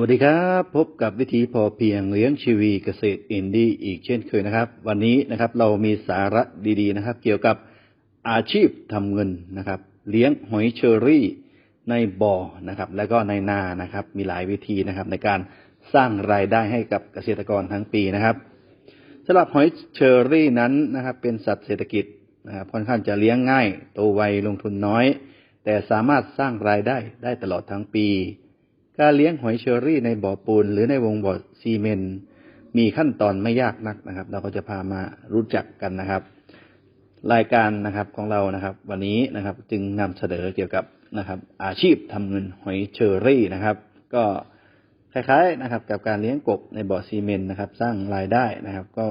วัสดีครับ พบกับวิธีพอเพียงเลี้ยงชีวีเกษตรอินดี้อีกเช่นเคยนะครับ วันนี้นะครับเรามีสาระดีๆนะครับ เกี่ยวกับอาชีพทำเงินนะครับ เลี้ยงหอยเชอรี่ในบ่อนะครับ แล้วก็ในนานะครับ มีหลายวิธีนะครับ ในการสร้างรายได้ให้กับเกษตรกรทั้งปีนะครับสำหรับหอยเชอรี่นั้นนะครับ เป็นสัตว์เศรษฐกิจนะครับค่อนข้างจะเลี้ยงง่ายโตไวลงทุนน้อย แต่สามารถสร้างรายได้ได้ตลอดทั้งปี การเลี้ยงหอยเชอรี่ในบ่อปูน หรือในวงบ่อซีเมนมีขั้นตอนไม่ยากนักนะครับ เราก็จะพามารู้จักกันนะครับ รายการนะครับของเรานะครับ วันนี้นะครับจึงนำเสนอเกี่ยวกับนะครับ อาชีพทำเงินหอยเชอรี่นะครับ ก็คล้ายๆนะครับ กับการเลี้ยงกบในบ่อซีเมนนะครับ สร้างรายได้นะครับ ก็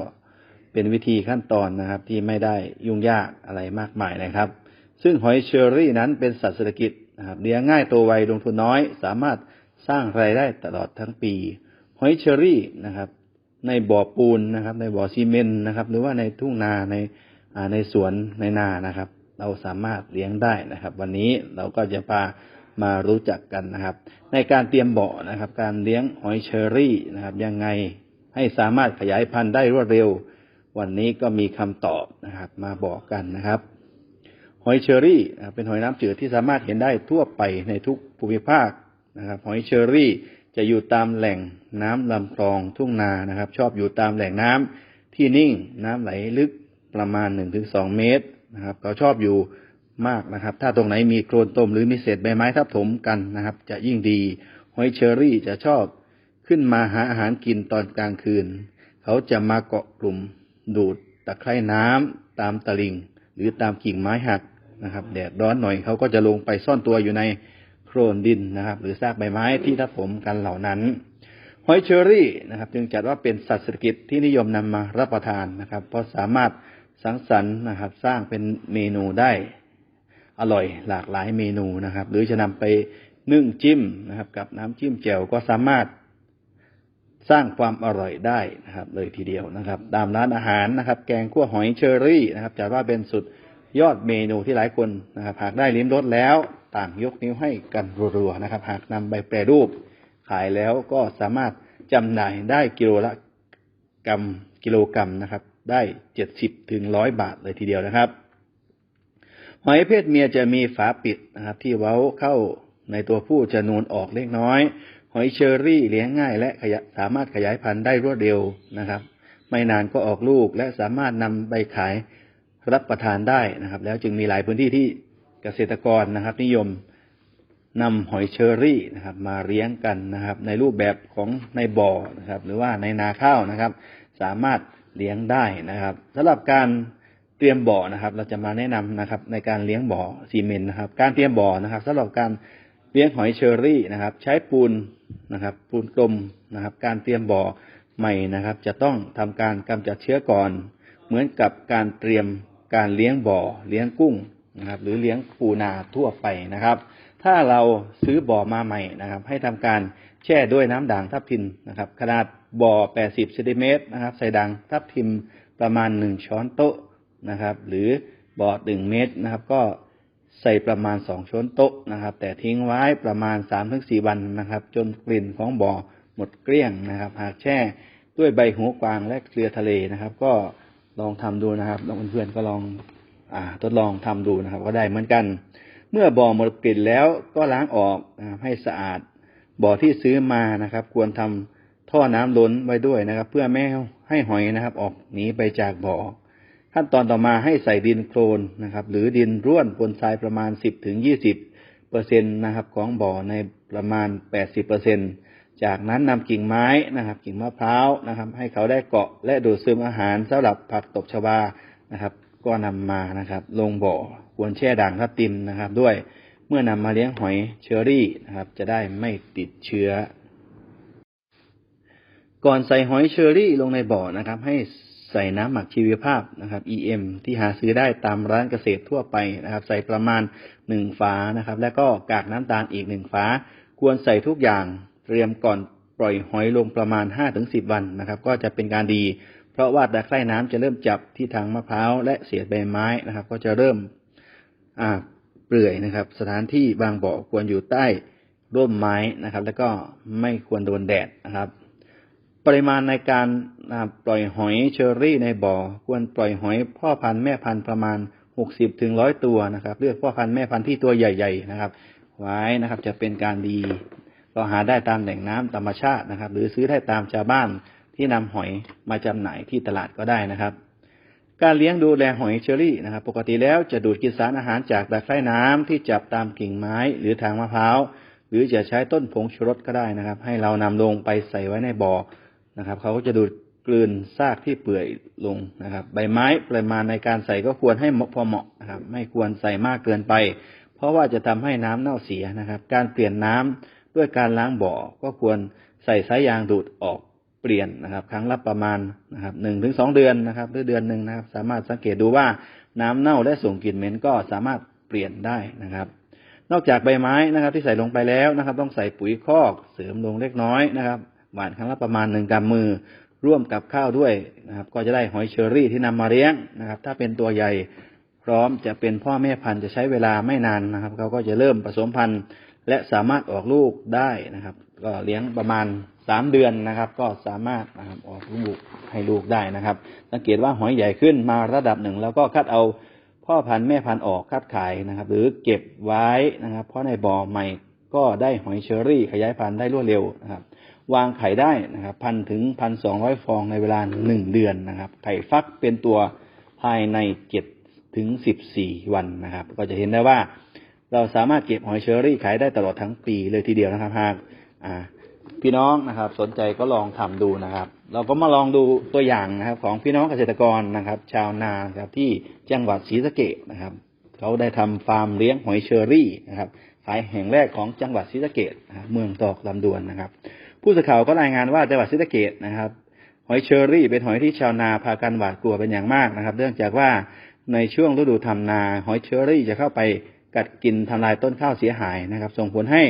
เป็นวิธีขั้นตอนนะครับ ที่ไม่ได้ยุ่งยากอะไรมากมายนะครับ ซึ่งหอยเชอรี่นั้นเป็นสัตว์เศรษฐกิจนะครับเลี้ยงง่ายตัวไวลงทุนน้อย สามารถ สร้างรายได้ตลอดทั้งปีหอยเชอรี่นะครับ ในบ่อปูนนะครับ ในบ่อซีเมนต์นะครับ หรือว่าในทุ่งนาในในสวนในนานะครับ เราสามารถเลี้ยงได้นะครับ วันนี้เราก็จะพามารู้จักกันนะครับ ในการเตรียมบ่อนะครับ การเลี้ยงหอยเชอรี่นะครับ ยังไงให้สามารถขยายพันธุ์ได้รวดเร็ว วันนี้ก็มีคำตอบนะครับ มาบอกกันนะครับหอยเชอรี่เป็นหอยน้ำจืดที่สามารถเห็นได้ทั่วไปในทุกภูมิภาค นะครับหอยเชอรี่จะอยู่ตามแหล่งน้ำลำคลองทุ่งนานะครับ ชอบอยู่ตามแหล่งน้ำที่นิ่งน้ำไหลลึกประมาณหนึ่งถึงสองเมตรนะครับเขาชอบอยู่มากนะครับ ถ้าตรงไหนมีโคลนตมหรือมีเศษใบไม้ทับถมกันนะครับ จะยิ่งดีหอยเชอรี่จะชอบขึ้นมาหาอาหารกินตอนกลางคืน เขาจะมาเกาะกลุ่มดูดตะไคร่น้ำตามตะลิง หรือตามกิ่งไม้หักนะครับ แดดร้อนหน่อยเขาก็จะลงไปซ่อนตัวอยู่ใน โคลนดินนะครับ หรือซากใบไม้ที่ทับถมกันเหล่านั้นหอยเชอรี่นะครับ จึงจัดว่าเป็นสัตว์เศรษฐกิจที่นิยมนำมารับประทานนะครับ เพราะสามารถสังสรรค์นะครับ สร้างเป็นเมนูได้อร่อยหลากหลายเมนูนะครับ หรือจะนำไปนึ่งจิ้มนะครับ กับน้ำจิ้มแจ่วก็สามารถสร้างความอร่อยได้นะครับ เลยทีเดียวนะครับ ตามร้านอาหารนะครับ แกงคั่วหอยเชอรี่นะครับจัดว่าเป็นสุด ยอดเมนูที่หลายคนนะครับหากได้ลิ้มรสแล้วต่างยกนิ้วให้กันรัวๆนะครับ หากนำไปแปรรูป ขายแล้วก็สามารถจำหน่ายได้กิโลละกรัมกิโลกรัมนะครับ ได้เจ็ดสิบถึงร้อยบาทเลยทีเดียวนะครับหอยเพศเมียจะมีฝาปิดนะครับ ที่เว้าเข้าในตัวผู้จะนูนออกเล็กน้อย หอยเชอรี่เลี้ยงง่าย และสามารถขยายพันธุ์ได้รวดเร็วนะครับ ไม่นานก็ออกลูกและสามารถนำไปขาย รับประทานได้นะครับ แล้วจึงมีหลายพื้นที่ที่เกษตรกรนะครับ นิยมนำหอยเชอรี่นะครับ มาเลี้ยงกันนะครับ ในรูปแบบของในบ่อนะครับ หรือว่าในนาข้าวนะครับ สามารถเลี้ยงได้นะครับสำหรับการเตรียมบ่อนะครับ เราจะมาแนะนำนะครับ ในการเลี้ยงบ่อซีเมนต์นะครับ การเตรียมบ่อนะครับสำหรับการเลี้ยงหอยเชอรี่นะครับ ใช้ปูนนะครับ ปูนกลมนะครับ การเตรียมบ่อใหม่นะครับ จะต้องทำการกำจัดเชื้อก่อน เหมือนกับการเตรียม การเลี้ยงบ่อเลี้ยงกุ้งนะครับ หรือเลี้ยงปูนาทั่วไปนะครับ ถ้าเราซื้อบ่อมาใหม่นะครับ ให้ทำการแช่ด้วยน้ำด่างทับทิมนะครับ ขนาดบ่อ 80เซนติเมตรนะครับ ใส่ด่างทับทิมประมาณ 1 ช้อนโต๊ะนะครับ หรือบ่อ1เมตรนะครับ ก็ใส่ประมาณ 2 ช้อนโต๊ะนะครับ แต่ทิ้งไว้ประมาณ 3-4 วันนะครับ จนกลิ่นของบ่อหมดเกลี้ยงนะครับ หากแช่ด้วยใบหัวกวางและเกลือทะเลนะครับ ก็ ลองทำดูนะครับลองเพื่อนๆก็ลองอ่าทดลองทำดูนะครับ ก็ได้เหมือนกัน เมื่อบ่อหมดกลิ่นแล้วก็ล้างออกให้สะอาด บ่อที่ซื้อมานะครับ ควรทำท่อน้ำล้นไว้ด้วยนะครับ เพื่อไม่ให้หอยนะครับ ออกหนีไปจากบ่อ ขั้นตอนต่อมาให้ใส่ดินโคลนนะครับ หรือดินร่วนบนทรายประมาณสิบถึงยี่สิบเปอร์เซ็นตนะครับ ของบ่อในประมาณแปดสิบเปอร์เซ็นต์ จากนั้นนำกิ่งไม้นะครับ กิ่งมะพร้าวนะครับ ให้เขาได้เกาะและดูดซึมอาหารสำหรับผักตบชวานะครับ ก็นำมานะครับ ลงบ่อควรแช่ด่างทับทิมนะครับ ด้วยเมื่อนำมาเลี้ยงหอยเชอรี่นะครับ จะได้ไม่ติดเชื้อ ก่อนใส่หอยเชอรี่ลงในบ่อนะครับ ให้ใส่น้ำหมักชีวภาพนะครับ EM ที่หาซื้อได้ตามร้านเกษตรทั่วไปนะครับ ใส่ประมาณหนึ่งฝานะครับ แล้วก็กากน้ำตาลอีกหนึ่งฝา ควรใส่ทุกอย่าง เตรียมก่อนปล่อยหอยลงประมาณห้าถึงสิบวันนะครับ ก็จะเป็นการดี เพราะว่าตะไคร่น้ำจะเริ่มจับที่ทางมะพร้าวและเศษใบไม้นะครับ ก็จะเริ่มอ่าเปลื่อยนะครับ สถานที่บางบ่อควรอยู่ใต้ร่มไม้นะครับ แล้วก็ไม่ควรโดนแดดนะครับ ปริมาณในการปล่อยหอยเชอรี่ในบ่อ ควรปล่อยหอยพ่อพันธุ์แม่พันธุ์ประมาณหกสิบถึงร้อยตัวนะครับ เลือกพ่อพันธุ์แม่พันธุ์ที่ตัวใหญ่ ๆ นะครับ ไว้นะครับจะเป็นการดี ก็หาได้ตามแหล่งน้ำธรรมชาตินะครับ หรือซื้อได้ตามชาวบ้านที่นำหอยมาจำหน่ายที่ตลาดก็ได้นะครับ การเลี้ยงดูแลหอยเชอรี่นะครับ ปกติแล้วจะดูดกินสารอาหารจากตะไคร่น้ำที่จับตามกิ่งไม้หรือทางมะพร้าวหรือจะใช้ต้นผงชูรสก็ได้นะครับ ให้เรานำลงไปใส่ไว้ในบ่อนะครับเขาก็จะดูดกลืนซากที่เปื่อยลงนะครับ ใบไม้ปริมาณในการใส่ก็ควรให้พอเหมาะนะครับ ไม่ควรใส่มากเกินไป เพราะว่าจะทำให้น้ำเน่าเสียนะครับ การเปลี่ยนน้ำ ด้วยการล้างบ่อ ก็ควรใส่สายยางดูดออกเปลี่ยนนะครับ ครั้งละประมาณนะครับหนึ่งถึงสองเดือนนะครับหรือเดือนหนึ่งนะครับ สามารถสังเกตดูว่าน้ำเน่าและส่งกลิ่นเหม็นก็สามารถเปลี่ยนได้นะครับ นอกจากใบไม้นะครับ ที่ใส่ลงไปแล้วนะครับ ต้องใส่ปุ๋ยคอกเสริมลงเล็กน้อยนะครับหว่านครั้งละประมาณหนึ่งกำมือร่วมกับข้าวด้วยนะครับ ก็จะได้หอยเชอรี่ที่นำมาเลี้ยงนะครับ ถ้าเป็นตัวใหญ่พร้อมจะเป็นพ่อแม่พันธุ์จะใช้เวลาไม่นานนะครับเขาก็จะเริ่มผสมพันธุ์ และสามารถออกลูกได้นะครับ ก็เลี้ยงประมาณสามเดือนนะครับ ก็สามารถนะครับออกลูกให้ลูกได้นะครับ สังเกตว่าหอยใหญ่ขึ้นมาระดับหนึ่ง แล้วก็คัดเอาพ่อพันธุ์แม่พันธุ์ออกคัดขายนะครับ หรือเก็บไว้นะครับ เพราะในบ่อใหม่ก็ได้หอยเชอรี่ขยายพันธุ์ได้รวดเร็วนะครับ วางไข่ได้นะครับพันถึงพันสองร้อยฟองในเวลาหนึ่งเดือนนะครับ ไข่ฟักเป็นตัวภายในเจ็ดถึงสิบสี่วันนะครับ ก็จะเห็นได้ว่า เราสามารถเก็บหอยเชอรี่ขายได้ตลอดทั้งปีเลยทีเดียวนะครับหากพี่น้องนะครับ สนใจก็ลองทำดูนะครับ เราก็มาลองดูตัวอย่างนะครับ ของพี่น้องเกษตรกรนะครับ ชาวนาครับที่จังหวัดศรีสะเกษนะครับ เขาได้ทำฟาร์มเลี้ยงหอยเชอรี่นะครับขายแห่งแรกของจังหวัดศรีสะเกษนะครับเมืองตอกลำดวนนะครับ ผู้สื่อข่าวก็รายงานว่าจังหวัดศรีสะเกษนะครับ หอยเชอรี่ เป็นหอยที่ชาวนาพากันหวาดกลัวเป็นอย่างมากนะครับ เนื่องจากว่าในช่วงฤดูทำนา หอยเชอรี่จะเข้าไป กัดกินทำลายต้นข้าวเสียหายนะครับ ส่งผลให้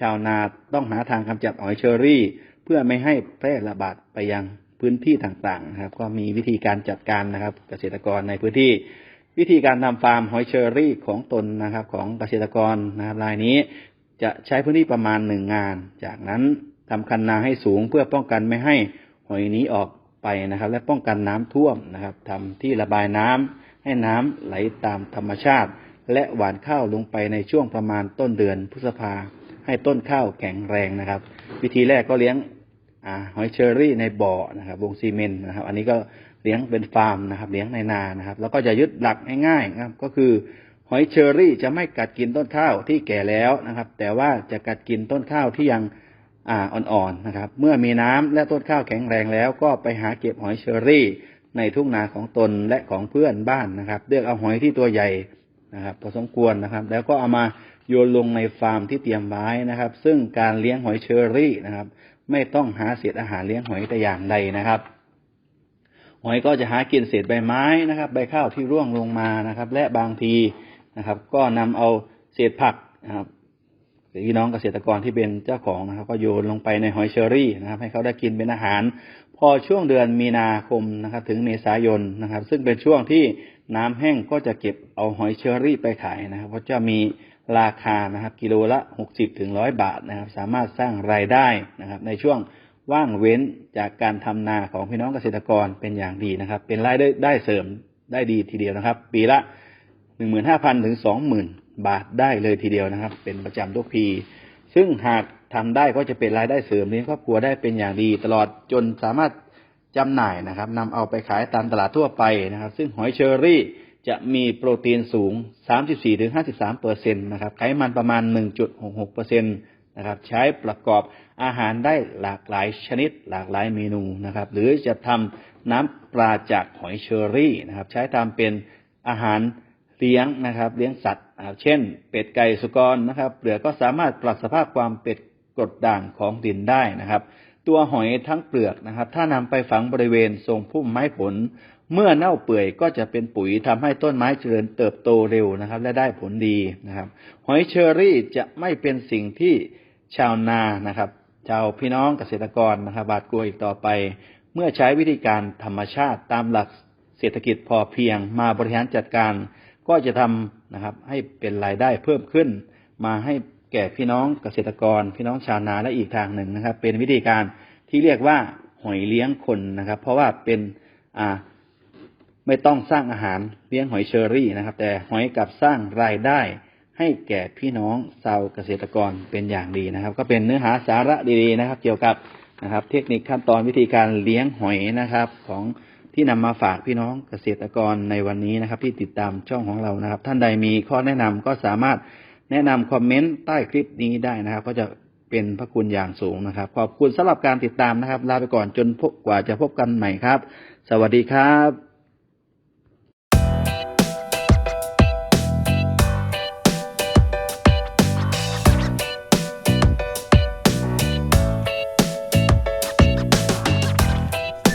ชาวนาต้องหาทางกำจัดหอยเชอรี่ เพื่อไม่ให้แพร่ระบาดไปยังพื้นที่ต่างๆนะครับ ก็มีวิธีการจัดการนะครับ เกษตรกรในพื้นที่ วิธีการทำฟาร์มหอยเชอรี่ของตนนะครับ ของเกษตรกรนะครับรายนี้ จะใช้พื้นที่ประมาณหนึ่งงาน จากนั้นทำคันนาให้สูงเพื่อป้องกันไม่ให้หอยนี้ออกไปนะครับ และป้องกันน้ำท่วมนะครับทำที่ระบายน้ำให้น้ำไหลตามธรรมชาติ และหว่านข้าวลงไปในช่วงประมาณต้นเดือนพฤษภาให้ต้นข้าวแข็งแรงนะครับ วิธีแรกก็เลี้ยงอหอยเชอรี่ในบ่อนะครับ วงซีเมนต์นะครับ อันนี้ก็เลี้ยงเป็นฟาร์มนะครับ เลี้ยงในนานะครับ แล้วก็จะยึดหลักง่ายๆนะครับ ก็คือหอยเชอรี่จะไม่กัดกินต้นข้าวที่แก่แล้วนะครับ แต่ว่าจะกัดกินต้นข้าวที่ยังอ่ออนๆนะครับ เมื่อมีน้ำและต้นข้าวแข็งแรงแล้ว ก็ไปหาเก็บหอยเชอรี่ ในทุ่งนาของตนและของเพื่อนบ้านนะครับเลือกเอาหอยที่ตัวใหญ่ นะครับพอสมควรนะครับ แล้วก็เอามาโยนลงในฟาร์มที่เตรียมไว้นะครับ ซึ่งการเลี้ยงหอยเชอรี่นะครับ ไม่ต้องหาเศษอาหารเลี้ยงหอยแต่อย่างใดนะครับ หอยก็จะหากินเศษใบไม้นะครับ ใบข้าวที่ร่วงลงมานะครับ และบางทีนะครับ ก็นำเอาเศษผักนะครับพี่น้องเกษตรกรที่เป็นเจ้าของนะครับ ก็โยนลงไปในหอยเชอรี่นะครับ ให้เขาได้กินเป็นอาหาร อช่วงเดือนมีนาคมนะครับ ถึงเมษายนนะครับ ซึ่งเป็นช่วงที่น้ำแห้งก็จะเก็บเอาหอยเชอรี่ไปขายนะครับเพราะจะมีราคานะครับ กิโลละหกสิบถึงร้อยบาทนะครับ สามารถสร้างรายได้นะครับ ในช่วงว่างเว้นจากการทำนาของพี่น้องเกษตรกรเป็นอย่างดีนะครับ เป็นรายได้ได้เสริมได้ดีทีเดียวนะครับ ปีละหนึ่งหมื่นห้าพันถึงสองหมื่นบาทได้เลยทีเดียวนะครับ เป็นประจำทุกปี ซึ่งหาก ทำได้ก็จะเป็นรายได้เสริมเลี้ยงครอบครัวได้เป็นอย่างดี ตลอดจนสามารถจำหน่ายนะครับนำเอาไปขายตามตลาดทั่วไปนะครับ ซึ่งหอยเชอรี่จะมีโปรตีนสูง 34-53เปอร์เซ็นต์นะครับ ไขมันประมาณ 1.66เปอร์เซ็นต์นะครับ ใช้ประกอบอาหารได้หลากหลายชนิดหลากหลายเมนูนะครับ หรือจะทำน้ำปลาจากหอยเชอรี่นะครับ ใช้ทำเป็นอาหารเลี้ยงนะครับ เลี้ยงสัตว์ เช่น เป็ดไก่สุกรนะครับ เปลือกก็สามารถปรับสภาพความเป็ด กรดด่างของดินได้นะครับ ตัวหอยทั้งเปลือกนะครับ ถ้านำไปฝังบริเวณทรงพุ่มไม้ผล เมื่อเน่าเปื่อยก็จะเป็นปุ๋ยทำให้ต้นไม้เจริญเติบโตเร็วนะครับ และได้ผลดีนะครับ หอยเชอรี่จะไม่เป็นสิ่งที่ชาวนานะครับ ชาวพี่น้องเกษตรกรนะครับบาดกลัวอีกต่อไป เมื่อใช้วิธีการธรรมชาติตามหลักเศรษฐกิจพอเพียงมาบริหารจัดการก็จะทำนะครับให้เป็นรายได้เพิ่มขึ้น มาให้ แก่พี่น้องเกษตรกร พี่น้องชาวนาและอีกทางหนึ่งนะครับ เป็นวิธีการที่เรียกว่าหอยเลี้ยงคนนะครับ เพราะว่าเป็นอ่าไม่ต้องสร้างอาหารเลี้ยงหอยเชอรี่นะครับ แต่หอยกลับสร้างรายได้ให้แก่พี่น้องชาวเกษตรกรเป็นอย่างดีนะครับ ก็เป็นเนื้อหาสาระดีๆนะครับ เกี่ยวกับนะครับ เทคนิคขั้นตอนวิธีการเลี้ยงหอยนะครับ ของที่นำมาฝากพี่น้องเกษตรกรในวันนี้นะครับ ที่ติดตามช่องของเรานะครับ ท่านใดมีข้อแนะนำก็สามารถ แนะนำคอมเมนต์ใต้คลิปนี้ได้นะครับ ก็จะเป็นพระคุณอย่างสูงนะครับ ขอบคุณสำหรับการติดตามนะครับ ลาไปก่อนจนพบกว่าจะพบกันใหม่ครับ สวัสดีครับ